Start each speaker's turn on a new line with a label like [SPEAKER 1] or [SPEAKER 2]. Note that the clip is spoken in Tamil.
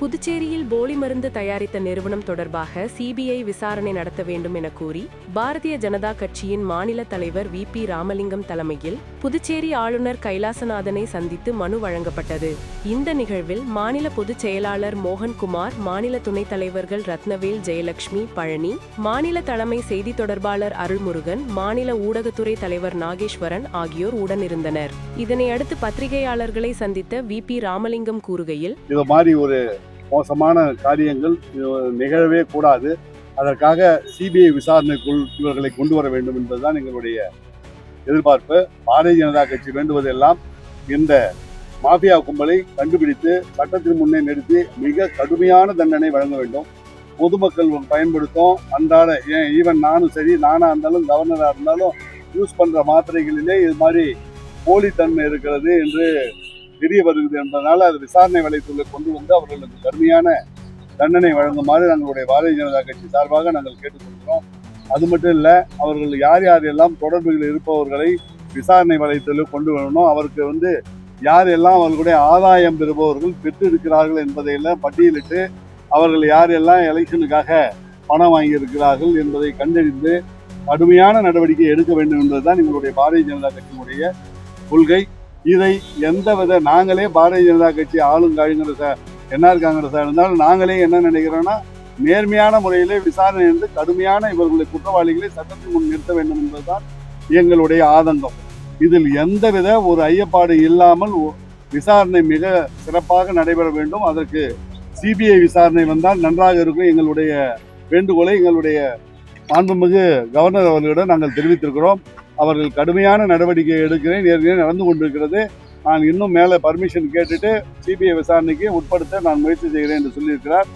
[SPEAKER 1] புதுச்சேரியில் போலி மருந்து தயாரித்த நிறுவனம் தொடர்பாக சிபிஐ விசாரணை நடத்த வேண்டும் என கூறி பாரதிய ஜனதா கட்சியின் மாநில தலைவர் வி. பி. ராமலிங்கம் தலைமையில் புதுச்சேரி ஆளுநர் கைலாசநாதனை சந்தித்து மனு வழங்கப்பட்டது. இந்த நிகழ்வில் மாநில பொதுச் செயலாளர் மோகன்குமார் மாநில துணைத் தலைவர்கள் ரத்னவேல் ஜெயலட்சுமி பழனி மாநில தலைமை செய்தி தொடர்பாளர் அருள்முருகன் மாநில ஊடகத்துறை தலைவர் நாகேஸ்வரன் ஆகியோர் உடனிருந்தனர். இதனையடுத்து பத்திரிகையாளர்களை சந்தித்த வி. பி. ராமலிங்கம் கூறுகையில்
[SPEAKER 2] மோசமான காரியங்கள் நிகழவே கூடாது. அதற்காக சிபிஐ விசாரணைக்குள் இவர்களை கொண்டு வர வேண்டும் என்பதுதான் எங்களுடைய எதிர்பார்ப்பு. பாரதிய ஜனதா கட்சி வேண்டுவதெல்லாம் இந்த மாஃபியா கும்பலை கண்டுபிடித்து சட்டத்தின் முன்னே நிறுத்தி மிக கடுமையான தண்டனை வழங்க வேண்டும். பொதுமக்கள் பயன்படுத்தும் அன்றாட ஏன் ஈவன் நானும் சரி நானாக இருந்தாலும் கவர்னராக இருந்தாலும் யூஸ் பண்ணுற மாத்திரைகளிலே இது மாதிரி போலித்தன்மை இருக்கிறது என்று தெரிய வருகிறது என்பதனால அது விசாரணை வலைத்துறை கொண்டு வந்து அவர்களுக்கு கடுமையான தண்டனை வழங்குமாறு எங்களுடைய பாரதிய ஜனதா கட்சி சார்பாக நாங்கள் கேட்டுக்கொள்கிறோம். அது மட்டும் இல்லை அவர்கள் யார் யார் எல்லாம் தொடர்புகள் இருப்பவர்களை விசாரணை வலைத்தொழில் கொண்டு வரணும். அவருக்கு வந்து யார் எல்லாம் அவர்களுடைய ஆதாயம் பெறுபவர்கள் பெற்று இருக்கிறார்கள் என்பதையெல்லாம் பட்டியலிட்டு அவர்கள் யார் எல்லாம் எலெக்ஷனுக்காக பணம் வாங்கியிருக்கிறார்கள் என்பதை கண்டறிந்து கடுமையான நடவடிக்கை எடுக்க வேண்டும் என்பதுதான் எங்களுடைய பாரதிய ஜனதா கட்சியினுடைய கொள்கை. இதை எந்த வித நாங்களே பாரதிய ஜனதா கட்சி ஆளுங்காளுங்க சார் என்ன என்ஆர் சார் இருந்தாலும் நாங்களே என்ன நினைக்கிறோன்னா நேர்மையான முறையிலே விசாரணை என்று கடுமையான இவர்களுடைய குற்றவாளிகளை சட்டத்தின் முன் நிறுத்த வேண்டும் என்பதுதான் எங்களுடைய ஆதங்கம். இதில் எந்தவித ஒரு ஐயப்பாடு இல்லாமல் விசாரணை மிக சிறப்பாக நடைபெற வேண்டும். அதற்கு சிபிஐ விசாரணை வந்தால் நன்றாக இருக்கும். எங்களுடைய வேண்டுகோளை எங்களுடைய மாண்புமிகு கவர்னர் அவர்களிடம் நாங்கள் தெரிவித்திருக்கிறோம். அவர்கள் கடுமையான நடவடிக்கை எடுக்கிறேன் ஏற்கனவே நடந்து கொண்டிருக்கிறது. நான் இன்னும் மேலே பர்மிஷன் கேட்டுட்டு சிபிஐ விசாரணைக்கு உட்படுத்த நான் முயற்சி செய்கிறேன் என்று சொல்லியிருக்கிறார்.